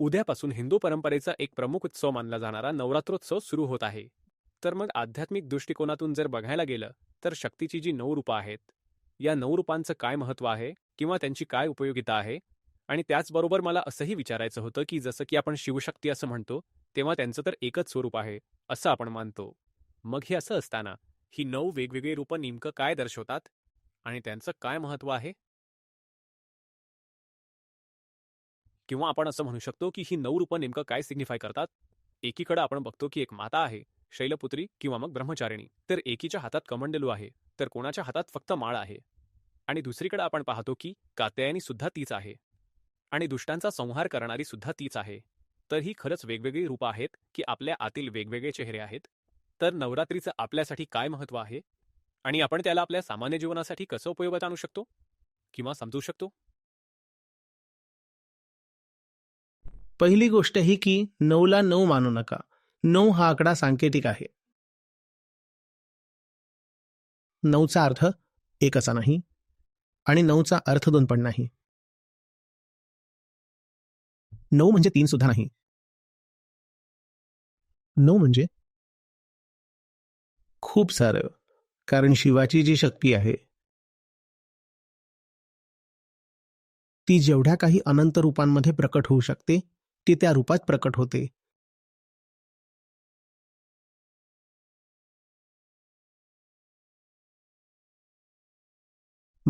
उद्यापासून हिंदू परंपरेचा एक प्रमुख उत्सव मानला जाणारा नवरात्रोत्सव सुरू होत आहे. तर मग आध्यात्मिक दृष्टिकोनातून जर बघायला गेलं तर शक्तीची जी नऊ रूपं आहेत या नऊ रूपांचं काय महत्त्व आहे किंवा त्यांची काय उपयोगिता आहे? आणि त्याचबरोबर मला असंही विचारायचं होतं की जसं की आपण शिवशक्ती असं म्हणतो तेव्हा त्यांचं तर एकच स्वरूप आहे असं आपण मानतो. मग हे असं असताना ही नऊ वेगवेगळी रूपं नेमकं काय दर्शवतात? आणि त्यांचं काय महत्त्व आहे? किंवा आपण असं म्हणू शकतो की ही नऊ रूपं नेमकं काय सिग्निफाय करतात? एकीकडे आपण बघतो की एक माता आहे शैलपुत्री किंवा मग ब्रह्मचारिणी. तर एकीच्या हातात कमंडलू आहे तर कोणाच्या हातात फक्त माळ आहे? आणि दुसरीकडे आपण पाहतो की कात्यायनी सुद्धा तीच आहे. आणि दुष्टांचा संहार करणारी सुद्धा तीच आहे. तर ही खरंच वेगवेगळी रूपं आहेत की आपल्या आतील वेगवेगळे चेहरे आहेत? तर नवरात्रीचं आपल्यासाठी काय महत्त्व आहे? आणि आपण त्याला आपल्या सामान्य जीवनासाठी कसं उपयोगात आणू शकतो? किंवा समजू शकतो? पहिली गोष्ट ही की नऊला नऊ मानू नका. नऊ हा आकडा सांकेतिक आहे. नऊचा अर्थ एक असा नाही आणि नऊचा अर्थ दोन पण नाही. नऊ म्हणजे तीन सुद्धा नाही. नऊ म्हणजे खूप सारं कारण शिवाची जी शक्ती आहे ती जेवढ्या काही अनंत रूपांमध्ये प्रकट होऊ शकते ती त्या रूपात प्रकट होते.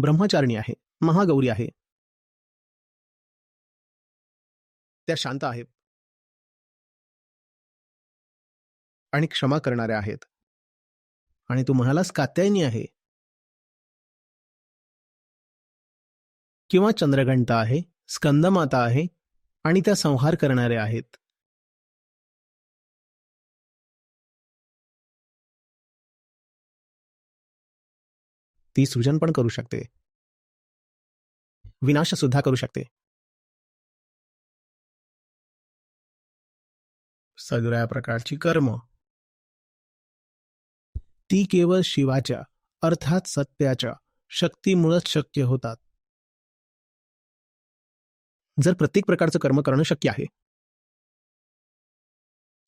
ब्रह्मचारिणी आहे महागौरी आहे. त्या शांत आहेत. आणि क्षमा करणाऱ्या आहेत. आणि तू म्हणालास कात्यायनी आहे. किंवा चंद्रघंटा आहे स्कंदमाता आहे आणि त्या संहार करणाऱ्या आहेत. ती सृजन पण करू शकते. विनाश सुद्धा करू शकते. सगळ्या प्रकारची कर्म. ती केवळ शिवाच्या अर्थात सत्याच्या शक्तीमुळेच शक्य होतात. जर प्रत्येक प्रकारचं कर्म करणं शक्य आहे.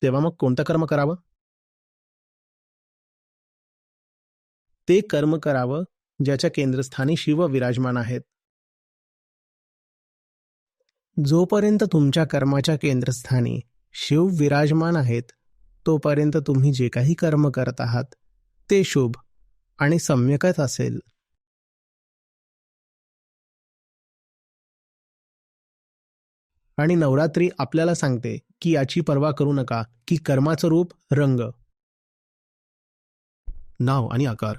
तेव्हा मग कोणतं कर्म करावं? ते कर्म करावं ज्याच्या केंद्रस्थानी शिव विराजमान आहेत. जोपर्यंत तुमच्या कर्माच्या केंद्रस्थानी शिव विराजमान आहेत तोपर्यंत तुम्ही जे काही कर्म करत आहात ते शुभ आणि सम्यकच असेल. आणि नवरात्री आपल्याला सांगते की याची पर्वा करू नका की कर्माचं रूप रंग. नाव आणि आकार.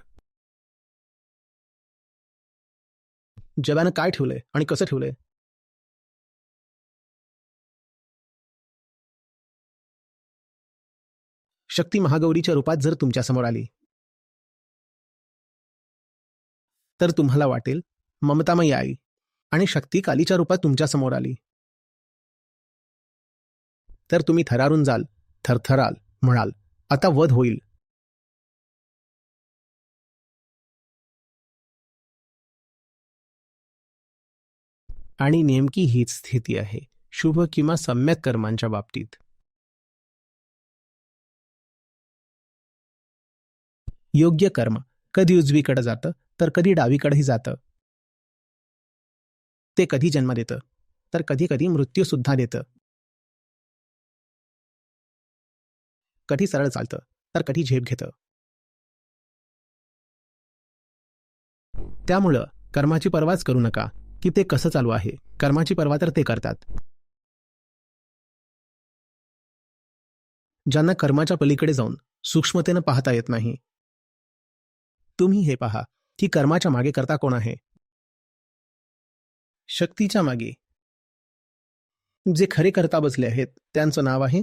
जगानं काय ठेवलंय आणि कसं ठेवलंय? शक्ती महागौरीच्या रूपात जर तुमच्यासमोर आली. तर तुम्हाला वाटेल ममतामयी आई आणि शक्ती कालीच्या रूपात तुमच्यासमोर आली. तर तुम्ही थरारून जाल थरथराल म्हणाल आता वध होईल. आणि नेमकी हीच स्थिती आहे शुभ किंवा सम्यक कर्मांच्या बाबतीत. योग्य कर्म कधी उजवीकडे जातं तर कधी डावीकडेही जातं. ते कधी जन्म देतं तर कधी कधी मृत्यू सुद्धा देतं. कधी सरळ चालतं तर कधी झेप घेतं. त्यामुळं कर्माची पर्वाच करू नका की ते कसं चालू आहे. कर्माची पर्वा तर ते करतात. ज्यांना कर्माच्या पलीकडे जाऊन सूक्ष्मतेनं पाहता येत नाही. तुम्ही हे पहा की कर्माच्या मागे करता कोण आहे? शक्तीच्या मागे. जे खरे करता बसले आहेत त्यांचं नाव आहे?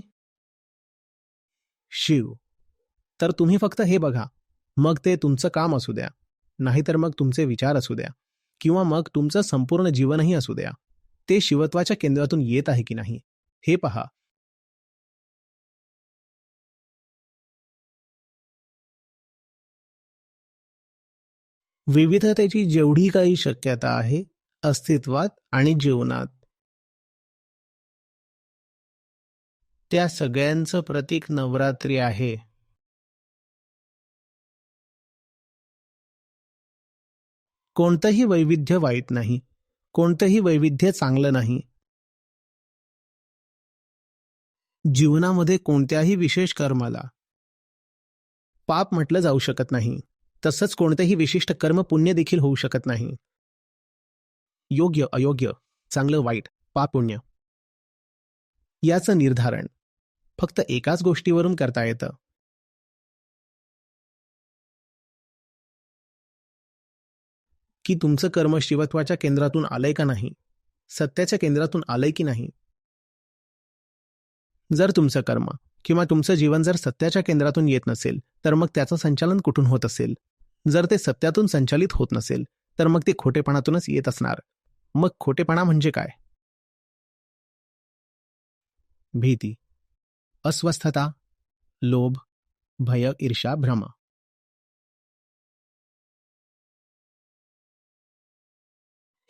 शिव. तर तुम्ही फक्त हे बघा. मग ते तुमचं काम असू द्या. नाहीतर मग तुमचे विचार असू द्या. किंवा मग तुमचं संपूर्ण जीवनही असू द्या. ते शिवत्वाच्या केंद्रातून येत आहे की नाही हे पहा. विविधतेची जेवढी काही शक्यता आहे अस्तित्वात आणि जीवनात त्या सगळ्यांचं प्रतीक नवरात्री आहे. कोणतंही वैविध्य वाईट नाही. कोणतंही वैविध्य चांगलं नाही. जीवनामध्ये कोणत्याही विशेष कर्माला पाप म्हटलं जाऊ शकत नाही. तसंच कोणतेही विशिष्ट कर्म पुण्य देखील होऊ शकत नाही. योग्य अयोग्य चांगलं वाईट पाप पुण्य याचं निर्धारण. फक्त एकाच गोष्टीवरून करता येतं. की तुमचं कर्म शिवत्वाच्या केंद्रातून आलंय का नाही? सत्याच्या केंद्रातून आलंय की नाही? जर तुमचं कर्म किंवा तुमचं जीवन जर सत्याच्या केंद्रातून येत नसेल तर मग त्याचं संचालन कुठून होत असेल? जर ते सत्यातून संचालित होत नसेल तर मग ते खोटेपणातूनच येत असणार. मग खोटेपणा म्हणजे काय? भीती. अस्वस्थता लोभ भय ईर्षा भ्रम.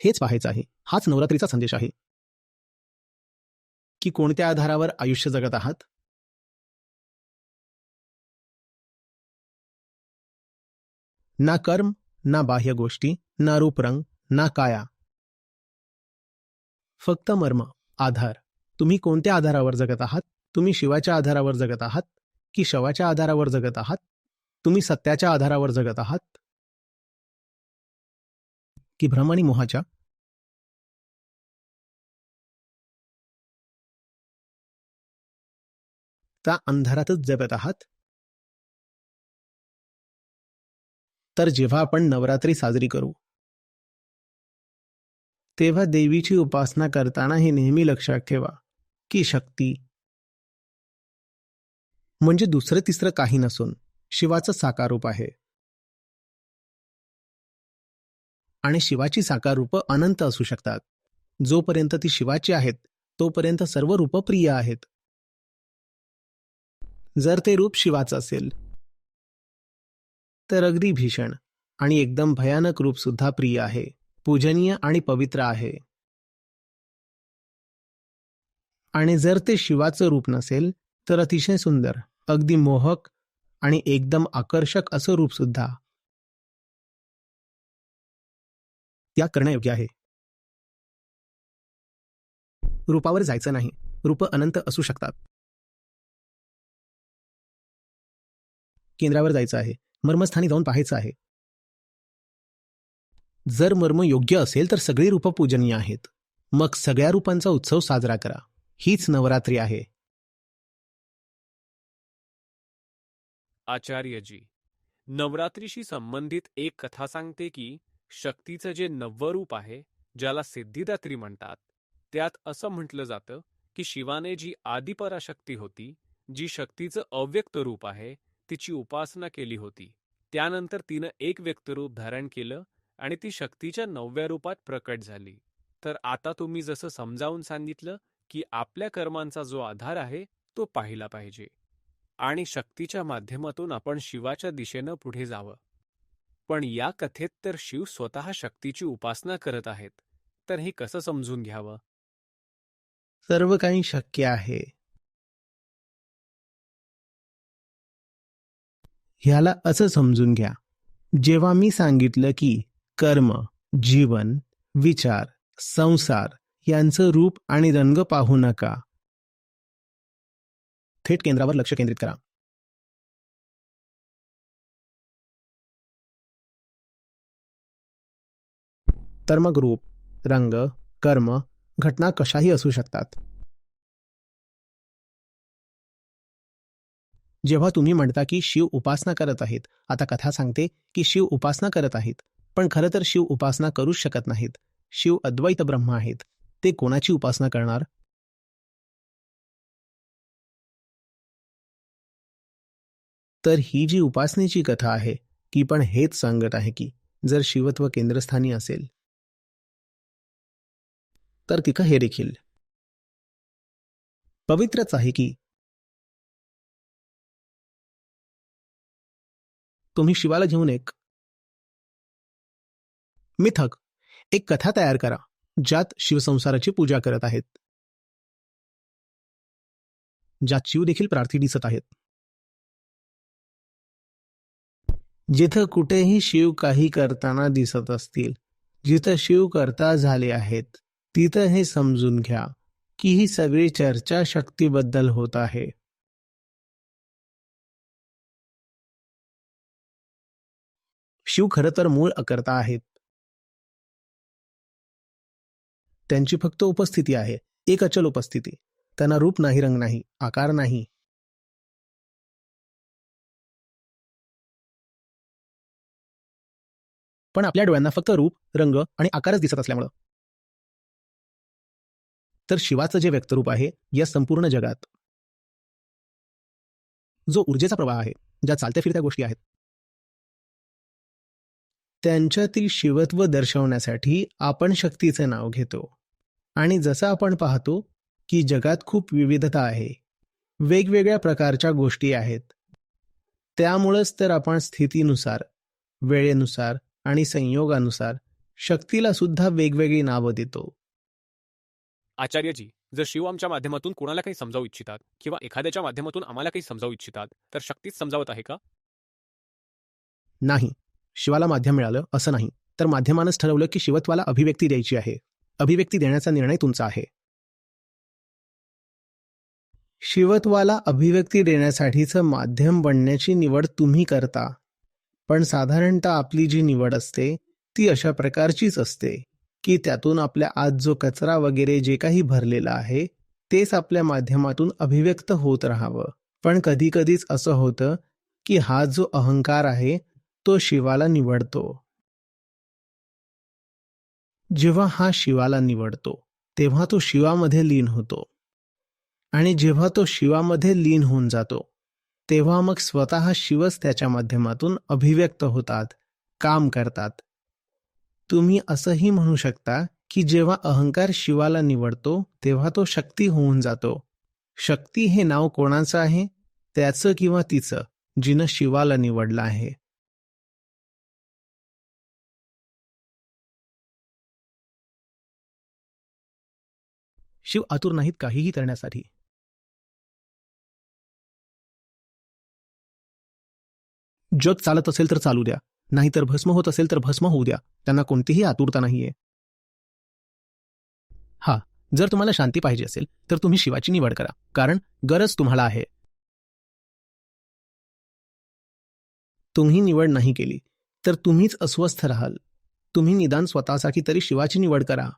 हेच पाहायचं आहे. हाच नवरात्रीचा संदेश आहे. की कोणत्या आधारावर आयुष्य जगत आहात? ना कर्म ना बाह्य गोष्टी ना रूपरंग ना काया. फक्त मर्म आधार. तुम्ही कोणत्या आधारावर जगत आहात? तुम्ही शिवाच्या आधारावर जगत आहात की शवाच्या आधारावर जगत आहात? तुम्ही सत्याच्या आधारावर जगत आहात? की भ्रम आणि मोहाच्या? त्या अंधारातच जगत आहात? तर जेव्हा आपण नवरात्री साजरी करू तेव्हा देवीची उपासना करताना हे नेहमी लक्षात ठेवा की शक्ती म्हणजे दुसरं तिसरं काही नसून शिवाचं साकारूप आहे. आणि शिवाची साकार रूप अनंत असू शकतात. जोपर्यंत ती शिवाची आहेत तोपर्यंत सर्व रूप प्रिय आहेत. जर ते रूप शिवाचं असेल तर अगदी भीषण आणि एकदम भयानक रूप सुद्धा प्रिय आहे पूजनीय आणि पवित्र आहे. आणि जर ते शिवाचं रूप नसेल तर अतिशय सुंदर अगदी मोहक आणि एकदम आकर्षक असं रूप सुद्धा. त्याग करण्यायोग्य आहे. रूपावर जायचं नाही. रूप अनंत असू शकतात. केंद्रावर जायचं आहे. मर्मस्थानी जाऊन पाहायचं आहे. जर मर्म योग्य असेल तर सगळी रूप पूजनीय आहेत. मग सगळ्या रूपांचा उत्सव साजरा करा. हीच नवरात्री आहे. आचार्यजी नवरात्रीशी संबंधित एक कथा सांगते की शक्तीचं जे नववं रूप आहे ज्याला सिद्धिदात्री म्हणतात त्यात असं म्हटलं जातं की शिवाने जी आदिपराशक्ती होती जी शक्तीचं अव्यक्त रूप आहे तिची उपासना केली होती. त्यानंतर तिनं एक व्यक्तरूप धारण केलं आणि ती शक्तीच्या नवव्या रूपात प्रकट झाली. तर आता तुम्ही जसं समजावून सांगितलं की आपल्या कर्मांचा जो आधार आहे तो पाहिला पाहिजे. आणि शक्तीच्या माध्यमातून आपण शिवाच्या दिशेनं पुढे जावं. पण या कथेत तर शिव स्वतः शक्तीची उपासना करत आहेत तर हे कसं समजून घ्यावं? सर्व काही शक्य आहे. ह्याला असं समजून घ्या जेव्हा मी सांगितलं की कर्म जीवन विचार संसार यांचं रूप आणि रंग पाहू नका थेट केंद्रावर लक्ष केंद्रित करा. तर मग रूप रंग कर्म घटना कशाही असू शकतात. जेव्हा तुम्ही म्हणता की शिव उपासना करत आहेत आता कथा सांगते की शिव उपासना करत आहेत पण खरं तर शिव उपासना करूच शकत नाहीत. शिव अद्वैत ब्रह्म आहेत. ते कोणाची उपासना करणार? तर ही जी उपासनेची कथा आहे ती पण हेच सांगत आहे की जर शिवत्व केंद्रस्थानी असेल. तर तिकं हे देखील. पवित्रच आहे की तुम्ही शिवाला घेऊन एक मिथक एक कथा तयार करा ज्यात शिवसंसाराची पूजा करत आहेत. ज्यात शिव देखील प्रार्थी दिसत आहेत. जिथं कुठेही शिव काही करताना दिसत असतील जिथं शिव करता झाले आहेत तिथं हे समजून घ्या की ही सगळी चर्चा शक्तीबद्दल होत आहे. शिव खरं तर मूळ अकर्ता आहेत. त्यांची फक्त उपस्थिती आहे एक अचल उपस्थिती. त्यांना रूप नाही रंग नाही आकार नाही. पण आपल्या डोळ्यांना फक्त रूप रंग आणि आकारच दिसत असल्यामुळं. तर शिवाचं जे व्यक्तरूप आहे या संपूर्ण जगात. जो ऊर्जेचा प्रवाह आहे ज्या चालत्या फिरत्या गोष्टी आहेत. त्यांच्यातील शिवत्व दर्शवण्यासाठी आपण शक्तीचे नाव घेतो. आणि जसं आपण पाहतो की जगात खूप विविधता आहे. वेगवेगळ्या प्रकारच्या गोष्टी आहेत. त्यामुळंच तर आपण स्थितीनुसार वेळेनुसार आणि संयोगानुसार शक्तीला सुद्धा वेगवेगळी नावं देतो. आचार्यजी जर शिव आमच्या माध्यमातून कोणाला काही समजावू इच्छितात किंवा एखाद्याच्या माध्यमातून आम्हाला काही समजावू इच्छितात तर शक्तीच समजावत आहे का? नाही. शिवाला माध्यम मिळालं असं नाही. तर माध्यमानंच ठरवलं की शिवत्वाला अभिव्यक्ती द्यायची आहे. अभिव्यक्ती देण्याचा निर्णय तुमचा आहे. शिवत्वाला अभिव्यक्ती देण्यासाठीचं माध्यम बनण्याची निवड तुम्ही करता. पण साधारणतः आपली जी निवड असते ती अशा प्रकारचीच असते की त्यातून आपल्या आत जो कचरा वगैरे जे काही भरलेला आहे तेच आपल्या माध्यमातून अभिव्यक्त होत राहावं. पण कधी कधीच असं होतं की हा जो अहंकार आहे तो शिवाला निवडतो. जेव्हा हा शिवाला निवडतो तेव्हा तो शिवामध्ये लीन होतो. आणि जेव्हा तो शिवामध्ये लीन होऊन जातो तेव्हा मग स्वतः शिवच त्याच्या माध्यमातून अभिव्यक्त होतात काम करतात. तुम्ही असंही म्हणू शकता की जेव्हा अहंकार शिवाला निवडतो तेव्हा तो शक्ती होऊन जातो. शक्ती हे नाव कोणाचं आहे? त्याचं किंवा तिचं जिनं शिवाला निवडलं आहे. शिव आतुर नाहीत काहीही करण्यासाठी. जग चालत असेल तर चालू द्या. नाहीतर भस्म होत असेल तर भस्म होऊ द्या. त्यांना कोणतीही आतुरता नाहीये. हा जर तुम्हाला शांती पाहिजे असेल तर तुम्ही शिवाची निवड करा. कारण गरज तुम्हाला आहे. तुम्ही निवड नाही केली तर तुम्हीच अस्वस्थ राहाल. तुम्ही निदान स्वतःसाठी तरी शिवाची निवड करा.